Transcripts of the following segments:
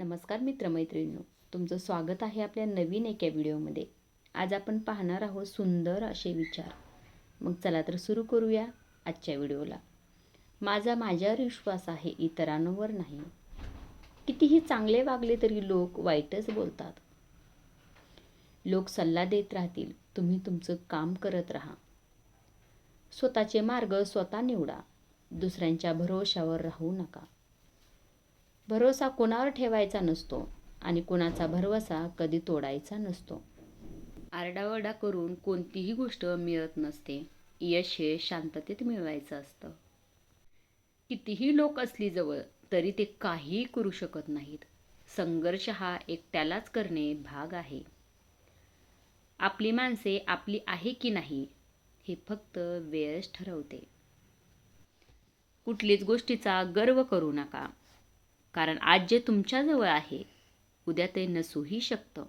नमस्कार मित्रमैत्रिणींनो तुमचं स्वागत आहे आपल्या नवीन एका व्हिडिओमध्ये. आज आपण पाहणार आहोत सुंदर असे विचार. मग चला तर सुरू करूया आजच्या व्हिडिओला. माझा माझ्यावर विश्वास आहे इतरांवर नाही. कितीही चांगले वागले तरी लोक वाईटच बोलतात. लोक सल्ला देत राहतील तुम्ही तुमचं काम करत राहा. स्वतःचे मार्ग स्वतः निवडा. दुसऱ्यांच्या भरोशावर राहू नका. भरोसा कोणावर ठेवायचा नसतो आणि कोणाचा भरवसा कधी तोडायचा नसतो. आरडाओरडा करून कोणतीही गोष्ट मिळत नसते. यश हे शांततेत मिळवायचं असतं. कितीही लोक असली जवळ तरी ते काहीही करू शकत नाहीत. संघर्ष हा एकट्यालाच करणे भाग आहे. आपली माणसे आपली आहे की नाही हे फक्त वेळच ठरवते. कुठलीच गोष्टीचा गर्व करू नका. कारण आज जे तुमच्याजवळ आहे उद्या ते नसूही शकतं.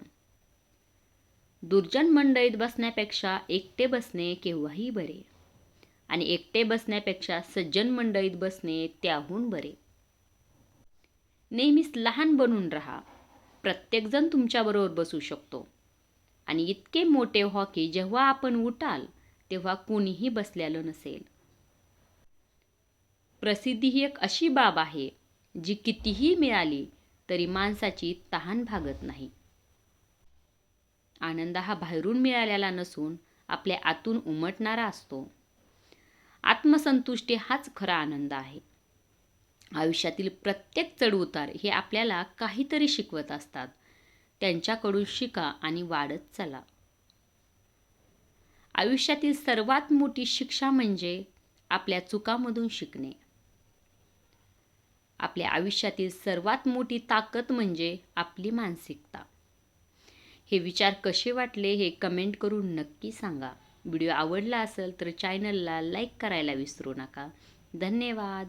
दुर्जन मंडळीत बसण्यापेक्षा एकटे बसणे केव्हाही बरे. आणि एकटे बसण्यापेक्षा सज्जन मंडईत बसणे त्याहून बरे. नेहमीच लहान बनून राहा. प्रत्येकजण तुमच्याबरोबर बसू शकतो. आणि इतके मोठे व्हा की जेव्हा आपण उठाल तेव्हा कुणीही बसलेलं नसेल. प्रसिद्धी ही एक अशी बाब आहे जी कितीही मिळाली तरी माणसाची तहान भागत नाही. आनंद हा बाहेरून मिळालेला नसून आपल्या आतून उमटणारा असतो. आत्मसंतुष्टी हाच खरा आनंद आहे. आयुष्यातील प्रत्येक चढउतार हे आपल्याला काहीतरी शिकवत असतात. त्यांच्याकडून शिका आणि वाढत चला. आयुष्यातील सर्वात मोठी शिक्षा म्हणजे आपल्या चुकामधून शिकणे. आपल्या आयुष्यातील सर्वात मोठी ताकद म्हणजे आपली मानसिकता. हे विचार कसे वाटले हे कमेंट करून नक्की सांगा. व्हिडिओ आवडला असेल तर चॅनलला लाईक करायला विसरू नका. धन्यवाद.